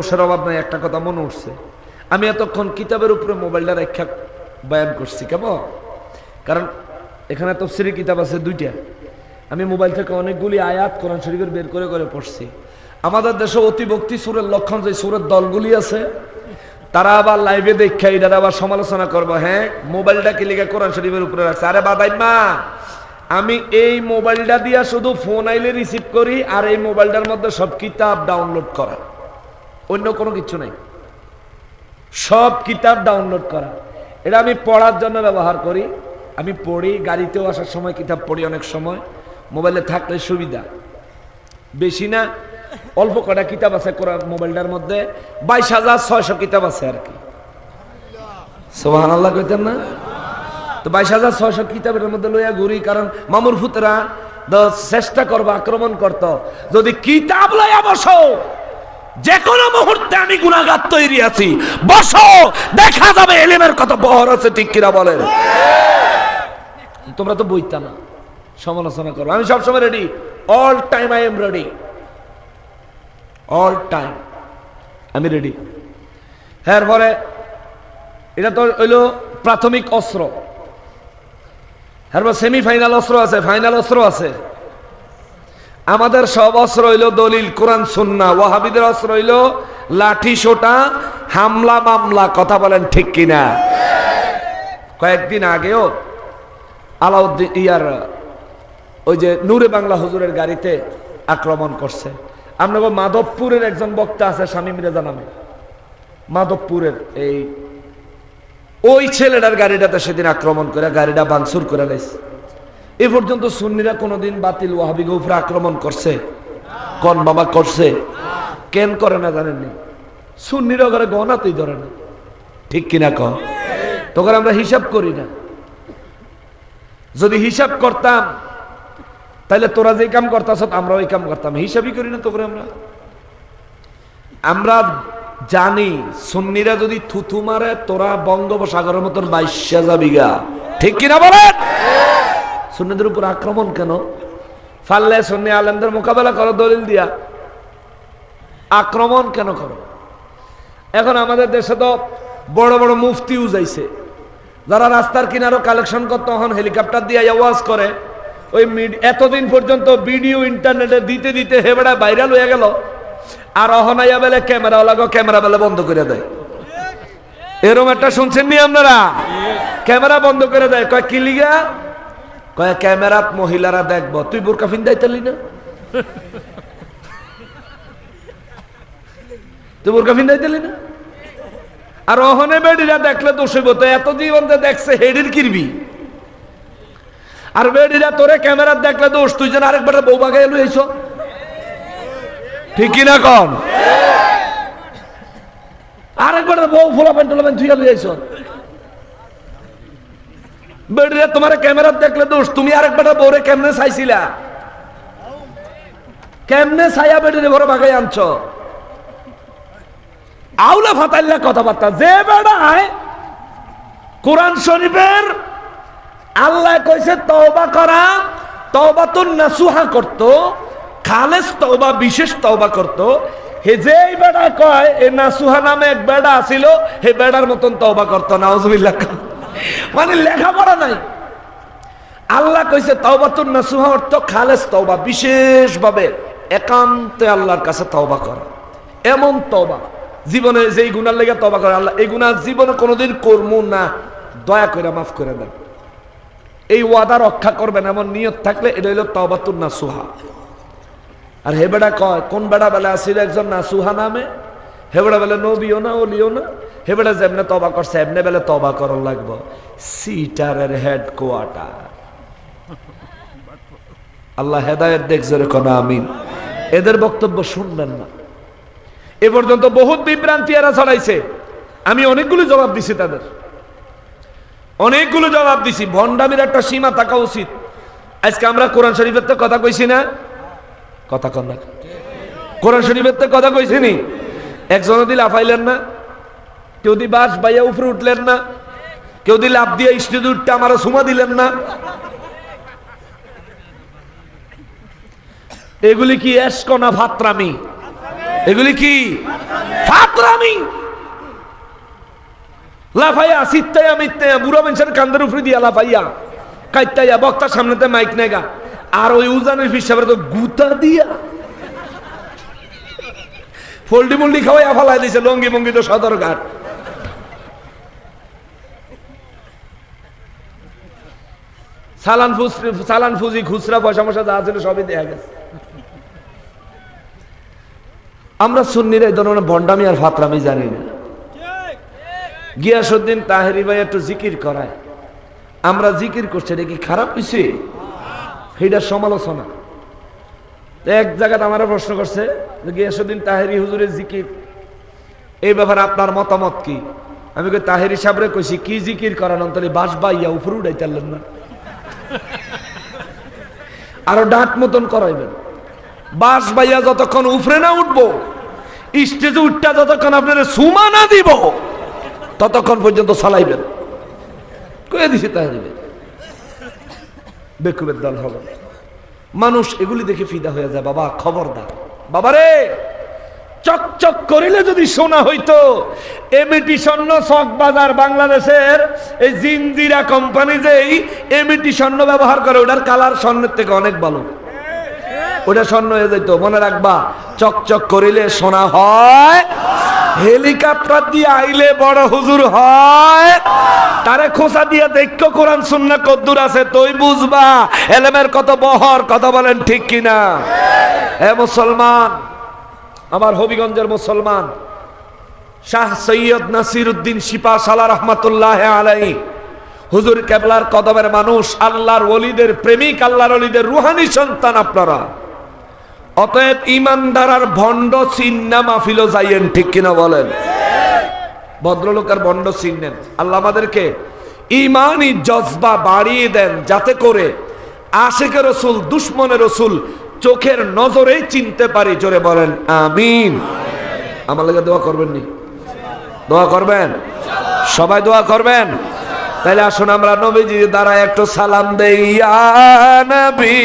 মানুষের অভাব নাই, একটা কথা মনে উঠছে। আমি এতক্ষণ কিতাবের উপরে মোবাইলটা রেখা বয়ান করছি, কেমন? কারণ এখানে তফসিরি কিতাব আছে দুইটা। আমি মোবাইল থেকে অনেকগুলি আয়াত কোরআন শরীফের বের করে করে পড়ছি। আমাদের দেশে অতিভক্তি সুরের লক্ষণ যে সুরের দলগুলি আছে, তারা আবার লাইভে দেখে এটার আবার সমালোচনা করব। হ্যাঁ মোবাইলটা কি লিখে কোরআন শরীফের উপরে রাখছে। আরে বাদাই মা, আমি এই মোবাইলটা দিয়া শুধু ফোন আইলে রিসিভ করি, আর এই মোবাইলটার মধ্যে সব কিতাব ডাউনলোড করা। অন্য কোনো কিছু নাই। সব কিতাব ডাউনলোড করা। এটা আমি পড়ার জন্য ব্যবহার করি। আমি পড়ি, গাড়িতেও আসার সময় কিতাব পড়ি অনেক সময়। মোবাইলে থাকলে সুবিধা। বেশি না, অল্প কটা কিতাব আছে মোবাইলটার মধ্যে। বাইশ হাজার ছয়শো কিতাব আছে আর কি। সোহান আল্লাহ কইতেন না? তো বাইশ হাজার ছয়শো কিতাবের মধ্যে লইয়া ঘুরি, কারণ মামুর ফুতরা চেষ্টা করব, আক্রমণ করত। যদি কিতাব লইয়া বসো যে কোনো মুহূর্তে আমি গুণাগার তৈরি আছি। বসো, দেখা যাবে এলিমের কত বহর আছে, ঠিক কিনা বলেন? তোমরা তো বইতা না, সমালোচনা করো। আমি সবসময় ready all time I am ready all time আমি রেডি হ্যাঁ পরে এটা তো হইল প্রাথমিক অস্ত্র। এরপর সেমিফাইনাল অস্ত্র আছে ফাইনাল অস্ত্র আছে। আমাদের সব অস্ত্র হইল দলিল, কোরআন সুন্না ওয়াহাবিদের অস্ত্র হইল লাঠি, সোটা, হামলা, মামলা, কথা বলেন ঠিক কিনা? কয়েকদিন আগেও আলাউদ্দিন ইয়ার ওই যে নূরে বাংলা হুজুরের গাড়িতে আক্রমণ করছে। আপনাকে মাধবপুরের একজন বক্তা আছে স্বামী মিরাজা নামে। মাধবপুরের এই ওই ছেলেটার গাড়িটাতে সেদিন আক্রমণ করে, গাড়িটা বাংসুর করে লাইছে এ পর্যন্ত সুন্নিরা কোনোদিন বাতিল ওয়াহাবি উপরে আক্রমণ করছে। কোন বাবা করছে? কেন করে না জানেননি? সুন্নিরা ঘরে গহনাতেই ধরে না। ঠিক কিনা কহ তখন আমরা হিসাব করি না। যদি হিসাব করতাম তাহলে তোরা যে কাম করতাস আমরা ওই কাম করতাম। হিসাবই করি না তোকে আমরা। আমরা জানি, সুন্নিরা যদি থুথু মারে, তোরা বঙ্গোপসাগরের মতন বাইশা যাবি গা ঠিক কিনা বলেন? সুন্নিদের উপর আক্রমণ কেন? ফাললে সুন্নি আলেমদের মোকাবেলা করো, দলিল দিয়া। আক্রমণ কেন করো? এখন আমাদের দেশে তো বড় বড় মুফতিও যাইছে। যারা রাস্তার কিনারও কালেকশন করতে তখন হেলিকপ্টার দিয়ে আওয়াজ করে। ওই এতদিন পর্যন্ত ভিডিও ইন্টারনেটে দিতে দিতে হেবেড়া ভাইরাল হয়ে গেল। আর অহনাইয়া বেলে ক্যামেরা লাগো ক্যামেরা বেলে বন্ধ করে দেয়। এরম একটা শুনছেন নি আপনারা? ক্যামেরা বন্ধ করে দেয়। কয়, কি লিগা? কয় ক্যামেরাত মহিলারা দেখব। তুই বোরকা ফিন্দাই তালি না? তুই বোরকা ফিন্দাই তালি না? আর অহনে বেডিরা দেখলে দোষ হইব তো, এত জীবন যে দেখছে হেডির কিরবি? আর বেডিরা তোরে ক্যামেরা দেখলে দোষ, তুই যেন আরেকবার বউ বাগাই এলো এইছো ঠিক কিনা কন? আরেকবার বউ ফোলাপেন টোলাপেন তুই এলো এইছো বেডিরা তোমার ক্যামেরা দেখলে দোষ, তুমি কেমনে চাইছিলা? কেমনে ছায়া বাগাই আনছো? আউলা কথাবার্তা, যে কোরআন শরীফের, আল্লাহ কইছে, তওবা করা তওবা তো নাসুহা করত, খালেস তওবা, বিশেষ তওবা করত। হে যে বেড়া কয়, এ নাসুহা নামে এক বেড়া আছিল, হে বেড়ার মতন তওবা করত, নাউজুবিল্লাহ। মানে লেখাপড়া নাই। আল্লাহ কইছে তওবাতুন নাসুহা অর্থ খালেস তওবা, বিশেষভাবে একান্তে আল্লাহর কাছে তওবা করা। এমন তওবা, জীবনে যেই গুনার লেগে তওবা করে, আল্লাহ এই গুনাহ জীবনে কোনোদিন করমু না। দয়া করে মাফ করে দেন। এই ওয়াদা রক্ষা করবেন এমন নিয়ত থাকলে এটা হইল তওবাতুন নাসুহা। আর হে বেড়া কয়, কোন বেড়া বেলা আসিল একজন নাসুহা নামে? হে বেড়া বেলা নবিও না ওলিও না? হে যেমনে তবা করছে, এমনে বেলে তবা করন লাগবো। সিটারের হেড কোয়ার্টার আল্লাহ হেদায়ত দেখছে কোন, আমিন। এদের বক্তব্য শুনবেন না। এ পর্যন্ত বহুত বিভ্রান্তি এরা ছড়াইছে। আমি অনেকগুলো জবাব দিছি তাদের। অনেকগুলো জবাব দিছি। ভণ্ডামির একটা সীমা থাকা উচিত। আজকে আমরা কোরআন শরীফের তো কথা কইছি না? কথা কন কোরআন শরীফের তো কথা কইছি নি? একজন দিল আফাইলেন না? কেউ দি বাস বাইয়া উপরে উঠলেন না, কেউ দি লাভ দিয়ে উঠতে আমার সুমা দিলেন না। এগুলি কি এসকো না ভাত্রামি এগুলি কি ফাতরামি? লাফাইয়া, সিত্তাইয়া, মিত্তাইয়া, বুড়ো মানুষের কান্দের উপরে দিয়া লাফাইয়া কাইতাইয়া বক্তার সামনেতে মাইক নেগা। আর ওই উজানের হিসাবে তো গুতা দিয়া। ফল্ডি মুল্ডি খাওয়াই ফালাই দিছে লঙ্গি মঙ্গি তো সদরঘাট। সালান ফুসরি সালান ফুজি, খুচরা পয়সা মশা যা ছিল সবই দেয়া গেছে। আমরা সুন্নিরা এই ধরনের ভণ্ডামি আর ফাতরামি জানি না। গিয়াসুদ্দিন তাহেরি ভাই একটু জিকির করায়। আমরা জিকির করছি, এটা কি খারাপ হয়েছে সেইটার সমালোচনা। এক জায়গাতে আমার প্রশ্ন করছে গিয়াসুদ্দিন তাহেরি হুজুরের জিকির, এই ব্যাপারে আপনার মতামত কি? আমি তাহেরি সাহেবরে কইছি, কি জিকির করান অন্তরে বাস বাইয়া উপরে উঠাইতারলেন না। আরও ডাট মতন করাইবেন। বাস বাইয়া যতক্ষণ উফরে না উঠবো, স্টেজে উঠটা যতক্ষণ আপনার সুমা না দিব, ততক্ষণ পর্যন্ত চালাইবেন। কয়ে দিছি তাই দিবে। বেকুবের দল হবে। মানুষ এগুলি দেখে ফিদা হয়ে যায়। বাবা, খবরদার। বাবারে! চকচক করিলে যদি সোনা হইতো এমিটি স্বর্ণ চক বাজার বাংলাদেশের এই জিনজিরা কোম্পানি যেই এমিটি স্বর্ণ ব্যবহার করে, ওটার কালার স্বর্ণের থেকে অনেক ভালো। ওটা স্বর্ণ হয়ে যেত মনে রাখবা, চকচক করিলে সোনা হয়, হেলিকপ্টার দিয়ে আইলে বড় হুজুর হয়, তারে খোসা দিয়ে দেখো কোরআন সুন্না কদ্দুর আছে, তুই বুঝবা, এলেমের কত বহর, কথা বলেন ঠিক কিনা? এ মুসলমান আমার হবিগঞ্জের মুসলমান শাহ সৈয়দ নাসির উদ্দিন শিপা সালা রহমতুল্লাহ আলাই হুজুর কেবলার কদমের মানুষ, আল্লাহর ওলিদের প্রেমিক, আল্লাহর ওলিদের রুহানি সন্তান আপনারা। অতএব ইমানদার আর ভণ্ড চিন্না মাফিল যাইয়েন, ঠিক কিনা বলেন? ভদ্রলোক আর ভণ্ড চিনলেন আল্লাহ আমাদেরকে ইমানই জজবা বাড়িয়ে দেন যাতে করে আশেকের রসুল দুশ্মনের রসুল চোখের নজরেই চিনতে পারি, জোরে বলেন, আমিন। আমার লাগে দোয়া করবেন নি? দোয়া করবেন? সবাই দোয়া করবেন? তাহলে আসুন আমরা নবীজি দ্বারা একটু সালাম দেই নবী।